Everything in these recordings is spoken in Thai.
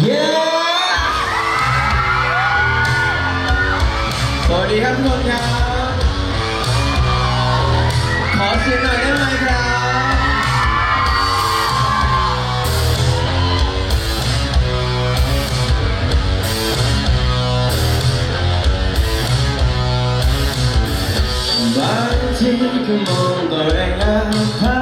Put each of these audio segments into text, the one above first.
เย้สวัสดีครับทุกคนครับ ขอเสียงหน่อยได้ไหมครับบางทีก็มองตัวเองอาภ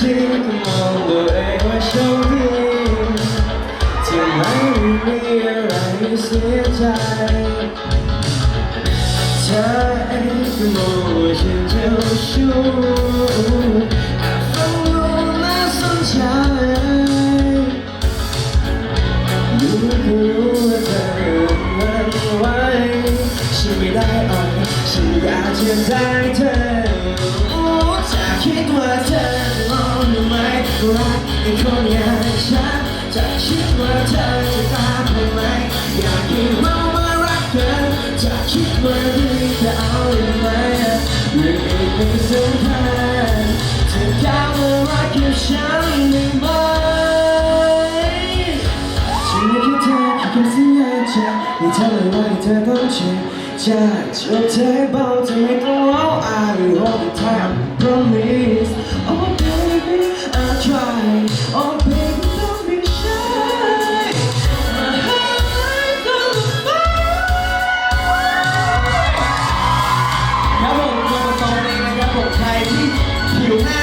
างทีก็มองตัวเองว่าโชคดีที่ไม่มีอะไรเสียใจเธอเองก็มองว่าฉันเจ้าชู้ฟังดูน่าสนใจรู้ก็รู้ว่าเธอมันไว้ฉันไม่ได้อ่อนฉันอยากจะได้เธอโอ้จะคิดว่าเธอจะลองหรือไม่รักในคนอย่างฉันจะคิดว่าเธอจะตามผมไหมอยากให้เรามารักกันจะคิดว่าดีจะเอาหรือไม่เรื่องอื่นไม่สำคัญเธอกล้ามารักกับฉันได้ไหมฉันไม่คิดเธอแค่คำสัญญาใจไม่ทำอะไรเธอต้องเชื่อใจจบเธอให้เบาเธ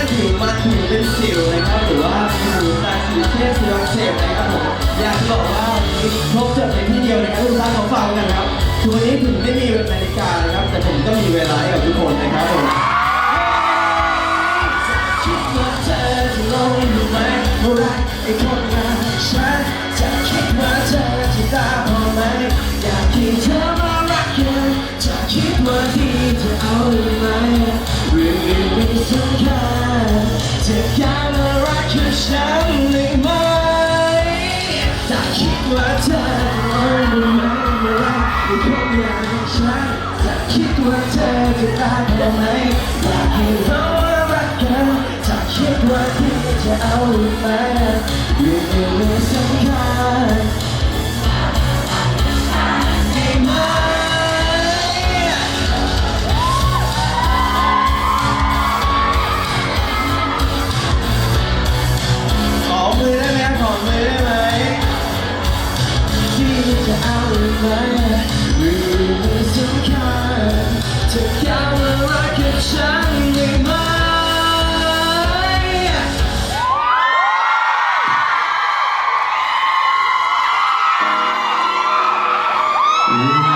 ผิวแห้งมันผิวเป็นสิวนะครับหรือว่าผิวตาสีเข้มสีอักเสบนะครับผมอยากจะบอกว่าวันนี้ครบจบในที่เดียวนะครับทุกท่านขอฟังกันครับคือวันนี้ถึงไม่มีนาฬิกานะครับ แต่ผมก็มีเวลาให้กับทุกคนนะครับผมคิดว่าเธอจะลงหรือไม่รักไอ้คนอย่างฉันจะคิดว่าเธอจะตามพอไหมอยากให้เธอมารักกันจะคิดว่าดีจะเอาหรือไม่ อื่นไม่จะมารักฉันได้ไหมถ้าคิดว่าเธอจะเอาหรือไม่ไม่รักในคนอย่างฉันจะคิดว่าเธอจะตายได้ไหม อืม